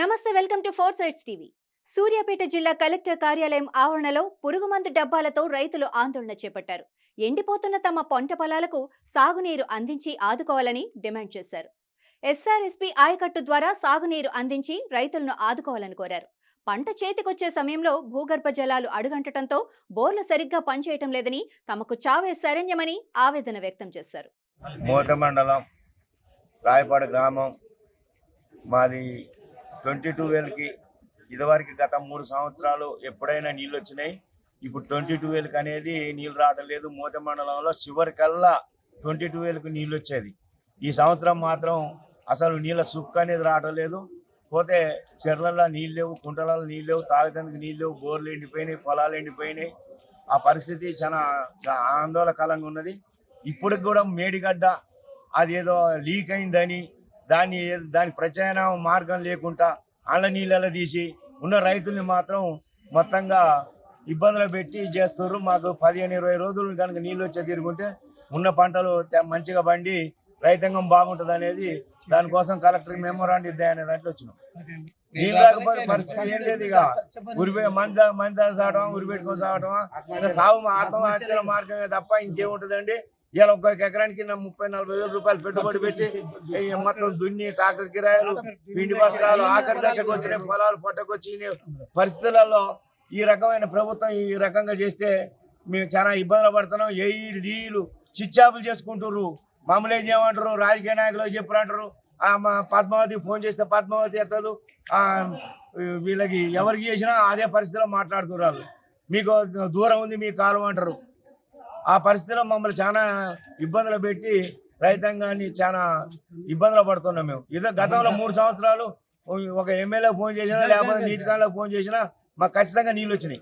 నమస్తే welcome to four sides TV. Suryapet జిల్లా collector కార్యాలయం ఆవరణలో పురుగుమందు డబ్బాలతో రైతులు ఆందోళన చేపట్టారు. ఎండిపోతున్న తమ పంట పొలాలకు సాగునీరు అందించి ఆదుకోవాలని డిమాండ్ చేశారు. ఎస్ఆర్ఎస్పీ ఆయకట్టు ద్వారా సాగునీరు అందించి రైతులను ఆదుకోవాలని కోరారు. పంట చేతికొచ్చే సమయంలో భూగర్భ జలాలు అడుగంటడంతో బోర్లు సరిగ్గా పనిచేయటం లేదని తమకు చావే శరణ్యమని ఆవేదన వ్యక్తం చేశారు. మూత మండలం రాయపాడు గ్రామం మాది ట్వంటీ టూ వేలకి ఇదివరకు గత మూడు సంవత్సరాలు ఎప్పుడైనా నీళ్ళు వచ్చినాయి ఇప్పుడు ట్వంటీ టూ వేలకు అనేది నీళ్ళు రావడం లేదు. మూత మండలంలో చివరికల్లా ట్వంటీ టూ వేలకు నీళ్ళు వచ్చేది. ఈ సంవత్సరం మాత్రం అసలు నీళ్ళ సుక్క అనేది రావడం లేదు. పోతే చెర్లల్లో నీళ్ళు లేవు కుంటలలో నీళ్ళు లేవు తాగేందుకు నీళ్ళు లేవు బోర్లు ఎండిపోయినాయి పొలాలు ఎండిపోయినాయి. ఆ పరిస్థితి చాలా ఆందోళనకరంగా ఉన్నది. ఇప్పటికి కూడా మేడిగడ్డ అదేదో లీక్ అయిందని దాన్ని దాని ప్రత్యామ్నాయ మార్గం లేకుండా అల్ల నీళ్ళలో తీసి ఉన్న రైతుల్ని మాత్రం మొత్తంగా ఇబ్బందులు పెట్టి చేస్తారు మాకు పదిహేను ఇరవై రోజులు కనుక నీళ్ళు వచ్చే తిరుగుంటే ఉన్న పంటలు మంచిగా పండి రైతాంగం బాగుంటుంది అనేది దానికోసం కలెక్టర్ మెమోరాండ్ ఇద్దాయి అనే దాంట్లో వచ్చినాం. నీళ్ళు రాకపోతే పరిస్థితి ఏం లేదు ఇక. ఉరిపే మంద మంద సాగటం ఉరి పెట్టుకొని సాగటం ఇంకా సాగు మా ఆత్మహత్యల మార్గమే తప్ప ఇంకేముంటుందండి? ఇవాళ ఒక్కొక్క ఎకరానికి ముప్పై నలభై వేల రూపాయలు పెట్టుబడి పెట్టి మొత్తం దున్ని ట్రాక్టర్ కిరాయిలు పిండి బస్తాలు ఆఖరి దశకు వచ్చిన పొలాలు పట్టకొచ్చి పరిస్థితులలో ఈ రకమైన ప్రభుత్వం ఈ రకంగా చేస్తే మేము చాలా ఇబ్బందులు పడుతున్నాం. ఏ డీలు చిచ్చాపులు చేసుకుంటుర్రు. మమ్మల్ని ఏం చేయమంటారు? రాజకీయ నాయకులు చెప్పరంటారు ఆ మా పద్మావతి ఫోన్ చేస్తే పద్మావతి ఎత్తదు. ఆ వీళ్ళకి ఎవరికి చేసినా అదే పరిస్థితిలో మాట్లాడుతున్నారు. మీకు దూరం ఉంది మీ కాలం అంటారు. ఆ పరిస్థితిలో మమ్మల్ని చాలా ఇబ్బందులు పెట్టి రైతాంగాన్ని చాలా ఇబ్బందులు పడుతున్నాం మేము. ఇదే గతంలో మూడు సంవత్సరాలు ఒక ఎమ్మెల్యే ఫోన్ చేసినా లేకపోతే నీటి కాలంలో ఫోన్ చేసినా మాకు ఖచ్చితంగా నీళ్ళు వచ్చినాయి.